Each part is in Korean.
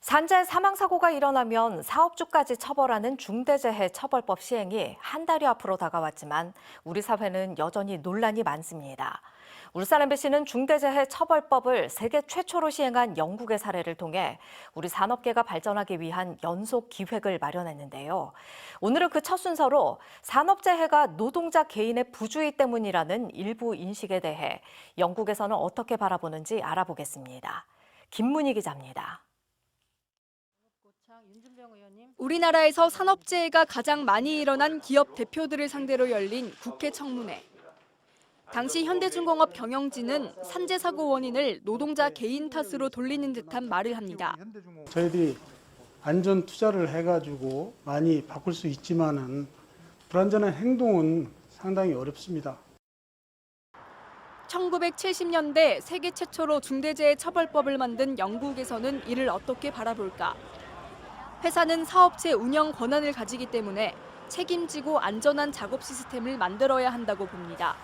산재 사망 사고가 일어나면 사업주까지 처벌하는 중대재해 처벌법 시행이 한 달여 앞으로 다가왔지만 우리 사회는 여전히 논란이 많습니다. 울산 MBC는 중대재해 처벌법을 세계 최초로 시행한 영국의 사례를 통해 우리 산업계가 발전하기 위한 연속 기획을 마련했는데요. 오늘은 그 첫 순서로 산업재해가 노동자 개인의 부주의 때문이라는 일부 인식에 대해 영국에서는 어떻게 바라보는지 알아보겠습니다. 김문희 기자입니다. 우리나라에서 산업재해가 가장 많이 일어난 기업 대표들을 상대로 열린 국회 청문회. 당시 현대중공업 경영진은 산재 사고 원인을 노동자 개인 탓으로 돌리는 듯한 말을 합니다. 저희들이 안전 투자를 해가지고 많이 바꿀 수 있지만은 불안전한 행동은 상당히 어렵습니다. 1970년대 세계 최초로 중대재해 처벌법을 만든 영국에서는 이를 어떻게 바라볼까? 회사는 사업체 운영 권한을 가지기 때문에 책임지고 안전한 작업 시스템을 만들어야 한다고 봅니다.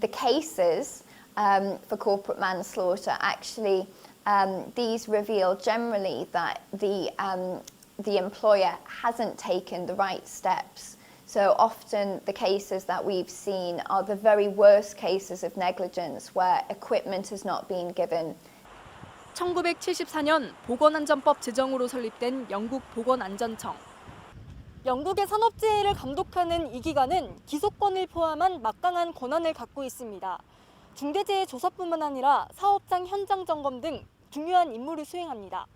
the cases um, for corporate manslaughter actually um, these reveal generally that the um, the employer hasn't taken the right steps. So often the cases that we've seen are the very worst cases of negligence where equipment has not been given 1974년 보건안전법 제정으로 설립된 영국 보건안전청. 영국의 산업재해를 감독하는 이 기관은 기소권을 포함한 막강한 권한을 갖고 있습니다. 중대재해 조사뿐만 아니라 사업장 현장 점검 등 중요한 임무를 수행합니다.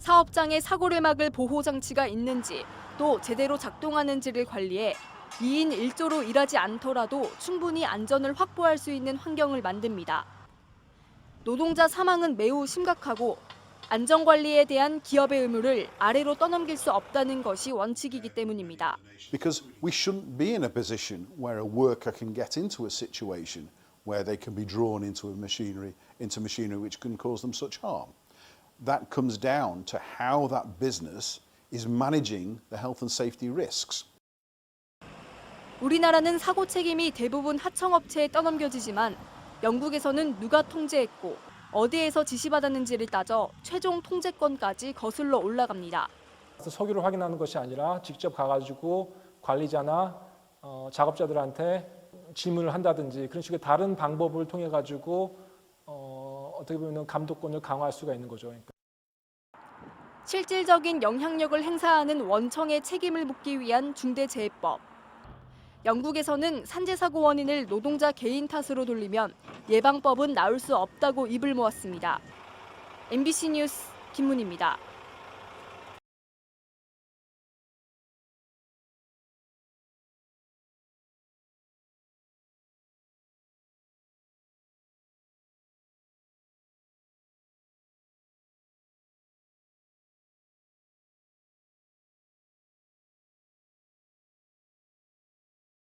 사업장에 사고를 막을 보호 장치가 있는지 또 제대로 작동하는지를 관리해 2인 1조로 일하지 않더라도 충분히 안전을 확보할 수 있는 환경을 만듭니다. 노동자 사망은 매우 심각하고 안전관리에 대한 기업의 의무를 아래로 떠넘길 수 없다는 것이 원칙이기 때문입니다. because we shouldn't be in a position where a worker can get into a situation where they can be drawn into a machinery into machinery which can cause them such harm that comes down to how that business is managing the health and safety risks 우리나라는 사고 책임이 대부분 하청업체에 떠넘겨지지만 영국에서는 누가 통제했고 어디에서 지시받았는지를 따져 최종 통제권까지 거슬러 올라갑니다. 서류를 확인하는 것이 아니라 직접 가가지고 관리자나 어, 작업자들한테 질문을 한다든지 그런 식의 다른 방법을 통해 가지고 어, 어떻게 보면 감독권을 강화할 수가 있는 거죠. 그러니까. 실질적인 영향력을 행사하는 원청의 책임을 묻기 위한 중대재해법. 영국에서는 산재 사고 원인을 노동자 개인 탓으로 돌리면 예방법은 나올 수 없다고 입을 모았습니다. MBC 뉴스 김문희입니다.